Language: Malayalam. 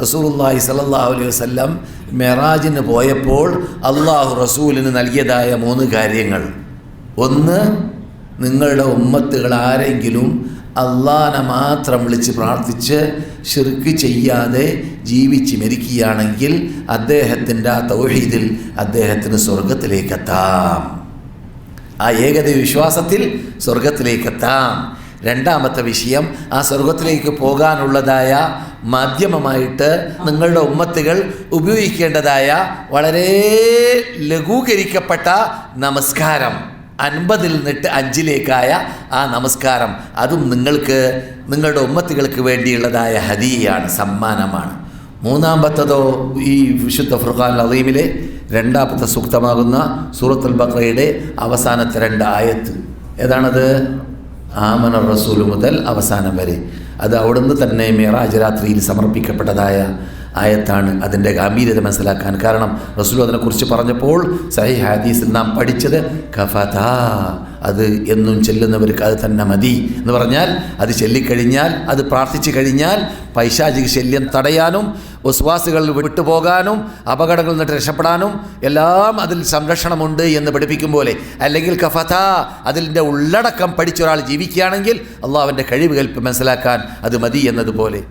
റസൂലുള്ളാഹി സ്വല്ലല്ലാഹു അലൈഹി വസല്ലം മെറാജിന് പോയപ്പോൾ അള്ളാഹു റസൂലിന് നൽകിയതായ മൂന്ന് കാര്യങ്ങൾ. ഒന്ന് നിങ്ങളുടെ ഉമ്മത്തുകൾ ആരെങ്കിലും അള്ളാഹനെ മാത്രം വിളിച്ച് പ്രാർത്ഥിച്ച് ഷിർക്ക് ചെയ്യാതെ ജീവിച്ച് മരിക്കുകയാണെങ്കിൽ അദ്ദേഹത്തിന്റെ ആ തൗഹീദിൽ അദ്ദേഹത്തിന് സ്വർഗത്തിലേക്കെത്താം ആ ഏകദൈവ വിശ്വാസത്തിൽ സ്വർഗത്തിലേക്കെത്താം രണ്ടാമത്തെ വിഷയം ആ സ്വർഗത്തിലേക്ക് പോകാനുള്ളതായ മാധ്യമമായിട്ട് നിങ്ങളുടെ ഉമ്മത്തുകൾ ഉപയോഗിക്കേണ്ടതായ വളരെ ലഘൂകരിക്കപ്പെട്ട നമസ്കാരം. അൻപതിൽ നിന്നിട്ട് അഞ്ചിലേക്കായ ആ നമസ്കാരം. അതും നിങ്ങൾക്ക് നിങ്ങളുടെ ഉമ്മത്തുകൾക്ക് വേണ്ടിയുള്ളതായ ഹദിയാണ് സമ്മാനമാണ്. മൂന്നാമത്തതോ ഈ വിശുദ്ധ ഫുർഖാൻ അലീമിലെ രണ്ടാമത്തെ സൂക്തമാകുന്ന സൂറത്തുൽ ബക്രയുടെ അവസാനത്തെ രണ്ട് ആയത്ത്. ഏതാണത്? ആമന റസൂൽ മുതൽ അവസാനം വരെ. അത് അവിടുന്ന് തന്നെ മേറാജ് രാത്രിയിൽ സമർപ്പിക്കപ്പെട്ടതായ ആയത്താണ് അതിന്റെ ഗാംഭീര്യത മനസ്സിലാക്കാൻ കാരണം. റസൂൽ അതിനെക്കുറിച്ച് പറഞ്ഞപ്പോൾ സഹി ഹാദീസിൽ നാം പഠിച്ചത് കഫത അത് എന്നും ചെല്ലുന്നവർക്ക് അത് തന്നെ മതി എന്ന് പറഞ്ഞാൽ അത് ചൊല്ലിക്കഴിഞ്ഞാൽ അത് പ്രാർത്ഥിച്ചു കഴിഞ്ഞാൽ പൈശാചിക ശല്യം തടയാനും വിശ്വാസികൾ വിട്ടുപോകാനും അപകടങ്ങളിൽ നിന്ന് രക്ഷപ്പെടാനും എല്ലാം അതിൽ സംരക്ഷണമുണ്ട് എന്ന് പഠിപ്പിക്കും പോലെ. അല്ലെങ്കിൽ കഫത അതിന്റെ ഉള്ളടക്കം പഠിച്ചൊരാൾ ജീവിക്കുകയാണെങ്കിൽ അള്ളാഹുവിന്റെ കഴിവ് കൽപ്പ് മനസ്സിലാക്കാൻ അത് മതി എന്നതുപോലെ.